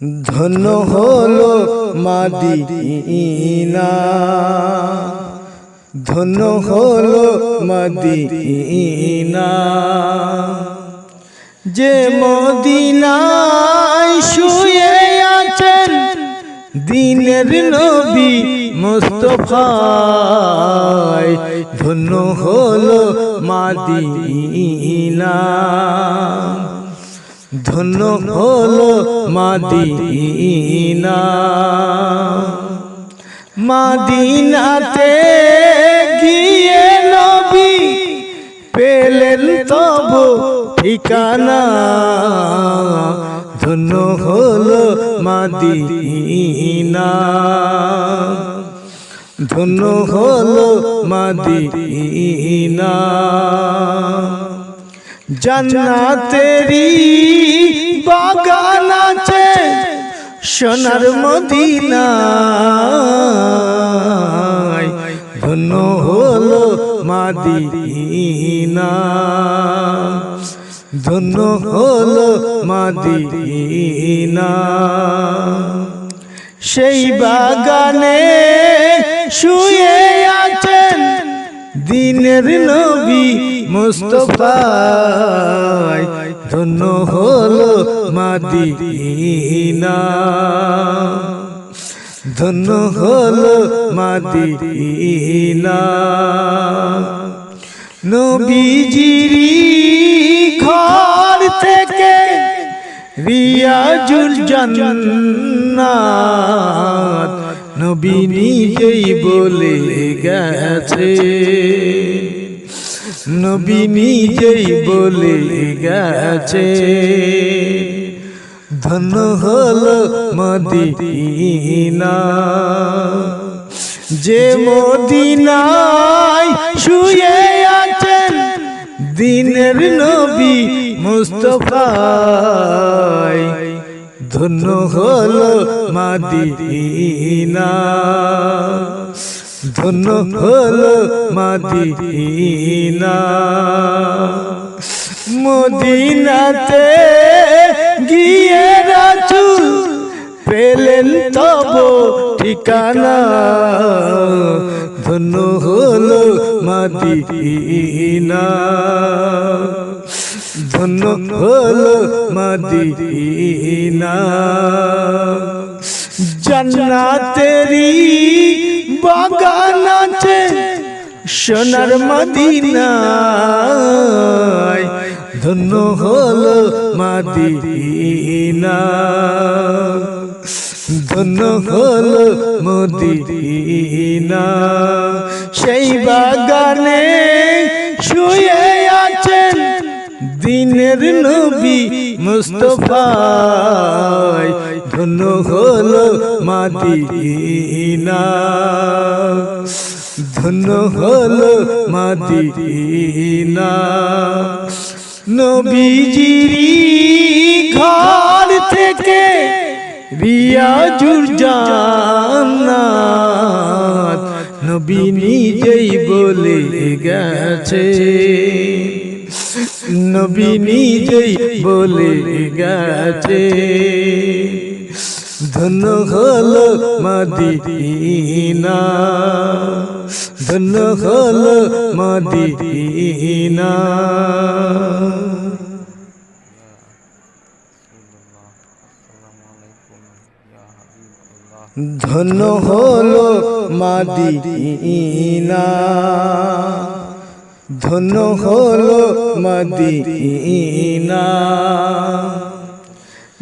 ধন্য হলো মাদিনা। ধন্য হলো মদিনা। যে মদিনায় শুয়ে আছেন দিনের নবী মোস্তফায়। ধন্য হলো মাদিনা। ধন্য হলো মাদিনা। মাদিনাতে গিয়ে নবী পেলেন তব ঠিকানা। ধন্য হলো মাদিনা। ধন্য হলো মাদিনা। জান্নাতেরি বাগান আছে, সোনার মদিনা ধন্য হলো মাদিনা। ধন্য হলো মাদিনা। সেই বাগানে শুয়ে আছেন দিনের নবী মুস্তফায় ধন্য হলো মাদিনা। ধন্য হলো মাদিনা। নবীজিরি ঘর থেকে রিয়াজুল জান্নাত নবী নিজেই বলে গেছে। নবী নিজেই বলে গেছে। ধন্য হলো মদিনা। যে মদিনায় শুয়ে আছেন দিনের নবী মুস্তফায় ধন্য হলো মাদিনা। ধন্য হলো মাদিনা। মদিনাতে গিয়ে রাজুল পেলেন তব ঠিকানা। ধন্য হলো মাদিনা। ধন্য হলো মাদিনা। জান্নাতেরি বাগান আছে সোনার মদিনায়। ধন্য হলো মাদিনা। ধন্য হলো মদিনা। সেই বাগানে শুয়ে দিনের নবী মুস্তফায় ধন্য হলো মাদিনা। ধন্য হলো মাদিনা। নবীজিরি ঘর থেকে রিয়াজুর জান্নাত। নবী নিজেই বলে গেছে। নবী নিজেই বলে গেছে। ধন্য হলো মদিনা। ধন্য হলো মদিনা। ধন্য হলো মাদিনা। ধন্য হলো মদিনা।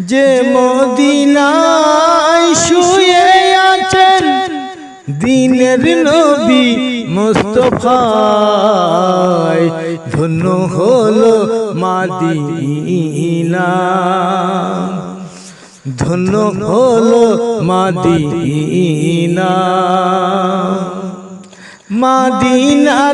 যে মদিনায় শুয়ে আছেন দিনের নবী মুস্তফায়, ধন্য হলো মাদিনা। ধন্য হলো মাদিনা। মাদিনা